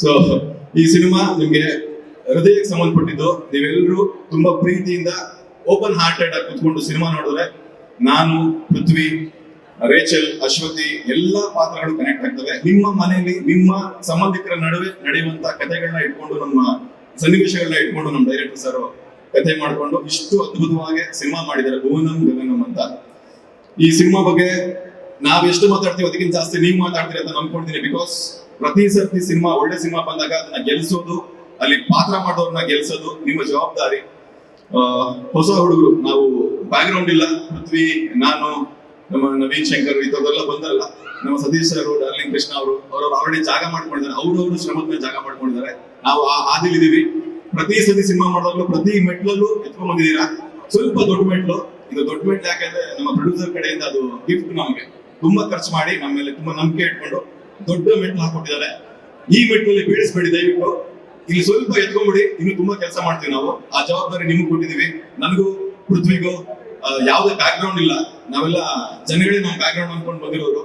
So ಈ cinema ನಿಮ್ಗೆ ಹೃದಯಕ್ಕೆ ಸಂಬಂಧಪಟ್ಟಿದ್ದು ನೀವೆಲ್ಲರೂ ತುಂಬಾ ಪ್ರೀತಿಯಿಂದ ಓಪನ್ ಹಾರ್ಟೆಡ್ ಆಗಿ ಕುತ್ಕೊಂಡು ಸಿನಿಮಾ ನೋಡಿದ್ರೆ ನಾನು, ಪೃಥ್ವಿ, ರೇಚಲ್, ಅಶ್ವತಿ ಎಲ್ಲಾ ಪಾತ್ರಗಳು ಕನೆಕ್ಟ್ ಆಗ್ತವೆ. ನಿಮ್ಮ ಮನೆಯಲ್ಲಿ ನಿಮ್ಮ ಸಂಬಂಧಿಕರ ನಡುವೆ ನಡೆಯುವಂತ ಕಥೆಗಳನ್ನ ಇಟ್ಕೊಂಡು ನಮ್ಮ ಸನ್ನಿವೇಶಗಳನ್ನ ಇಟ್ಕೊಂಡು ನಮ್ಮ ಡೈರೆಕ್ಟರ್ ಸರ್ ಕಥೆ ಮಾಡ್ಕೊಂಡು ಇಷ್ಟು ಅದ್ಭುತವಾಗಿ ಸಿನಿಮಾ ಮಾಡಿದ್ದಾರೆ. ಭುವನಂ ಗಗನಂ ಅಂತ. ಈ ಸಿನಿಮಾ ಬಗ್ಗೆ ನಾವೆಷ್ಟು ಮಾತಾಡ್ತೀವಿ, ಅದಕ್ಕಿಂತ ಜಾಸ್ತಿ ನೀವು ಮಾತಾಡ್ತೀರಿ ಅಂತ ನಂಬ್ಕೊಳ್ತೀನಿ ಬಿಕಾಸ್ ಪ್ರತಿ ಸರ್ತಿ ಸಿನಿಮಾ, ಒಳ್ಳೆ ಸಿನಿಮಾ ಬಂದಾಗ ಅದನ್ನ ಗೆಲ್ಸೋದು, ಅಲ್ಲಿ ಪಾತ್ರ ಮಾಡೋರ್ನ ಗೆಲ್ಸೋದು ನಿಮ್ಮ ಜವಾಬ್ದಾರಿ. ಹೊಸ ಹುಡುಗರು, ನಾವು ಬ್ಯಾಕ್ ಗ್ರೌಂಡ್ ಇಲ್ಲ, ಪೃಥ್ವಿ, ನಾನು, ನಮ್ಮ ನವೀನ್ ಶಂಕರ್ ಇಂಥವ್ರೆಲ್ಲ ಬಂದಲ್ಲ. ನಮ್ಮ ಸತೀಶ್ ಸರ್, ಡಾರ್ಲಿಂಗ್ ಕೃಷ್ಣ ಅವರು, ಅವ್ರವ್ರು ಆಲ್ರೆಡಿ ಜಾಗ ಮಾಡ್ಕೊಂಡಿದ್ದಾರೆ. ಅವ್ರವ್ರು ಶ್ರಮದ ಜಾಗ ಮಾಡ್ಕೊಂಡಿದ್ದಾರೆ. ನಾವು ಆ ಹಾದಿಲಿದ್ದೀವಿ ಪ್ರತಿ ಸತಿ ಸಿನಿಮಾ ಮಾಡೋದ್ಲು ಪ್ರತಿ ಮೆಟ್ಲಲ್ಲೂ ಎತ್ಕೊಂಡ್ ಬಂದಿದ್ದೀರಾ ಸ್ವಲ್ಪ ದೊಡ್ಡ ಮೆಟ್ಲು. ಇದು ದೊಡ್ಡ ಮೆಟ್ಲು ಯಾಕಂದ್ರೆ ನಮ್ಮ ಪ್ರೊಡ್ಯೂಸರ್ ಕಡೆಯಿಂದ ಅದು ಗಿಫ್ಟ್ ನಮಗೆ. ತುಂಬಾ ಖರ್ಚು ಮಾಡಿ ನಮ್ಮ ಮೇಲೆ ತುಂಬಾ ನಂಬಿಕೆ ಇಟ್ಕೊಂಡು ದೊಡ್ಡ ಮೆಟ್ಲು ಹಾಕೊಟ್ಟಿದ್ದಾರೆ ಈ ಮೆಟ್ಲಲ್ಲಿ ಬೀಳಿಸ್ಬೇಡಿ ದಯವಿಟ್ಟು. ಇಲ್ಲಿ ಸ್ವಲ್ಪ ಎತ್ಕೊಂಡ್ಬಿಡಿ ಇನ್ನು ತುಂಬಾ ಕೆಲಸ ಮಾಡ್ತೀವಿ ನಾವು. ಆ ಜವಾಬ್ದಾರಿ ನಿಮ್ಗೆ ಕೊಟ್ಟಿದೀವಿ ನನಗೂ, ಪೃಥ್ವಿಗೂ ಯಾವುದೇ ಬ್ಯಾಕ್ ಗ್ರೌಂಡ್ ಇಲ್ಲ. ನಾವೆಲ್ಲ ಜನಗಳೇ ನಮ್ಮ ಬ್ಯಾಕ್ ಗ್ರೌಂಡ್ ಅನ್ಕೊಂಡು ಬಂದಿರೋರು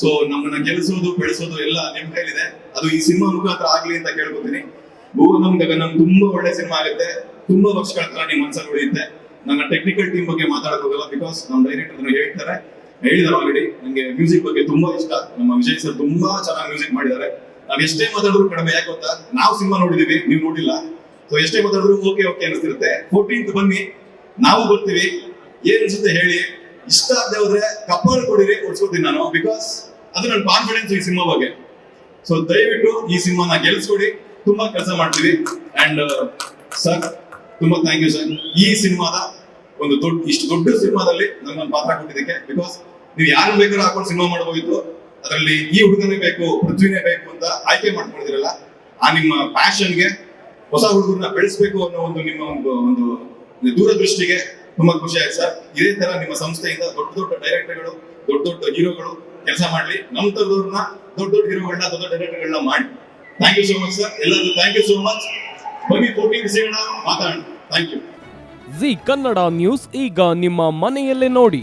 ಸೊ ನಮ್ಮನ್ನ ಗೆಲ್ಲಿಸೋದು, ಬೆಳೆಸೋದು ಎಲ್ಲ ನಿಮ್ ಕೈಲಿದೆ. ಅದು ಈ ಸಿನಿಮಾ ಮುಖಾಂತರ ಆಗ್ಲಿ ಅಂತ ಕೇಳ್ಕೊತೀನಿ. ಭುವನಂ ಗಗನಂ ತುಂಬಾ ಒಳ್ಳೆ ಸಿನಿಮಾ ಆಗುತ್ತೆ. ತುಂಬಾ ವರ್ಷಗಳ ತರ ನಿಮ್ ಮನ್ಸಲ್ಲಿ ಉಳಿಯುತ್ತೆ. ನನ್ನ ಟೆಕ್ನಿಕಲ್ ಟೀಮ್ ಬಗ್ಗೆ ಮಾತಾಡಕ್ ಹೋಗಲ್ಲ ಬಿಕಾಸ್ ನಮ್ ಡೈರೆಕ್ಟರ್ ಹೇಳ್ತಾರೆ. ಹೇಳಿದಾರೆ ಆಲ್ರೆಡಿ ನಂಗೆ ಮ್ಯೂಸಿಕ್ ಬಗ್ಗೆ ತುಂಬಾ ಇಷ್ಟ. ನಮ್ಮ ವಿಜಯ್ ಸರ್ ತುಂಬಾ ಚೆನ್ನಾಗಿ ಮ್ಯೂಸಿಕ್ ಮಾಡಿದ್ದಾರೆ. ನಾವ್ ಎಷ್ಟೇ ಮಾತಾಡಿದ್ರು ಕಡಿಮೆ, ಯಾಕೆ ಗೊತ್ತಾ? ನಾವು ಸಿನಿಮಾ ನೋಡಿದೀವಿ, ನೀವು ನೋಡಿಲ್ಲ. ಸೊ ಎಷ್ಟೇ ಮಾತಾಡಿದ್ರು ಓಕೆ ಓಕೆ ಅನಿಸ್ತಿರುತ್ತೆ ಫೋರ್ಟೀನ್ತ್ ಬನ್ನಿ, ನಾವು ಬರ್ತೀವಿ. ಏನ್ ಅನ್ಸುತ್ತೆ ಹೇಳಿ. ಇಷ್ಟ ಆಗದೆ ಹೋದ್ರೆ ಕಪ್ಪರ್ ಕೊಡಿರಿ ಕೊಡ್ಸ್ಕೊತೀನಿ ನಾನು. ಬಿಕಾಸ್ ಅದು ನನ್ನ ಕಾನ್ಫಿಡೆನ್ಸ್ ಈ ಸಿನಿಮಾ ಬಗ್ಗೆ. ಸೊ ದಯವಿಟ್ಟು ಈ ಸಿನಿಮಾನ ಗೆಲ್ಸ್ಕೊಡಿ. ತುಂಬಾ ಕೆಲಸ ಮಾಡ್ತೀವಿ. ಅಂಡ್ ಸರ್ ತುಂಬಾ ಥ್ಯಾಂಕ್ ಯು ಸರ್ ಈ ಸಿನಿಮಾದ ಒಂದು ದೊಡ್ಡ, ಇಷ್ಟು ದೊಡ್ಡ ಸಿನಿಮಾದಲ್ಲಿ ನನ್ನ ಪಾತ್ರ ಕೊಟ್ಟಿದ್ದಕ್ಕೆ. ಬಿಕಾಸ್ ನೀವು ಯಾರು ಬೇಕಾದ್ರೂ ಹಾಕೊಂಡು ಸಿನಿಮಾ ಮಾಡಬಹುದು ಅದರಲ್ಲಿ ಈ ಹುಡುಗನೇ ಬೇಕು, ಪೃಥ್ವಿನೇ ಬೇಕು ಅಂತ ಆಯ್ಕೆ ಮಾಡ್ಕೊಂಡಿದಿರಲ್ಲ ಆ ನಿಮ್ಮ ಪ್ಯಾಷನ್ಗೆ ಹೊಸ ಹುಡುಗರನ್ನ ಬೆಳೆಸಬೇಕು ಅನ್ನೋ ಒಂದು ನಿಮ್ಮ ಒಂದು ಒಂದು ದೂರದೃಷ್ಟಿಗೆ ತುಂಬಾ ಖುಷಿ ಆಯ್ತು ಸರ್. ಇದೇ ತರ ನಿಮ್ಮ ಸಂಸ್ಥೆಯಿಂದ ದೊಡ್ಡ ದೊಡ್ಡ ಡೈರೆಕ್ಟರ್ಗಳು ದೊಡ್ಡ ದೊಡ್ಡ ಹೀರೋಗಳು ಕೆಲಸ ಮಾಡ್ಲಿ. ನಮ್ಮ ತರದವ್ರನ್ನ ದೊಡ್ಡ ದೊಡ್ಡ ಹೀರೋಗಳನ್ನ ದೊಡ್ಡ ಡೈರೆಕ್ಟರ್ಗಳನ್ನ ಮಾಡಿ. Thank you so much sir ಎಲ್ಲರಿಗೂ ಥ್ಯಾಂಕ್ ಯು ಸೋ ಮಚ್ ಬನ್ನಿ ಫೋರ್ಟೀನ್ ಸಿಗೋಣ ಮಾತಾಡೋಣ. Thank you Zee Kannada news ಈಗ ನಿಮ್ಮ ಮನೆಯಲ್ಲೇ ನೋಡಿ.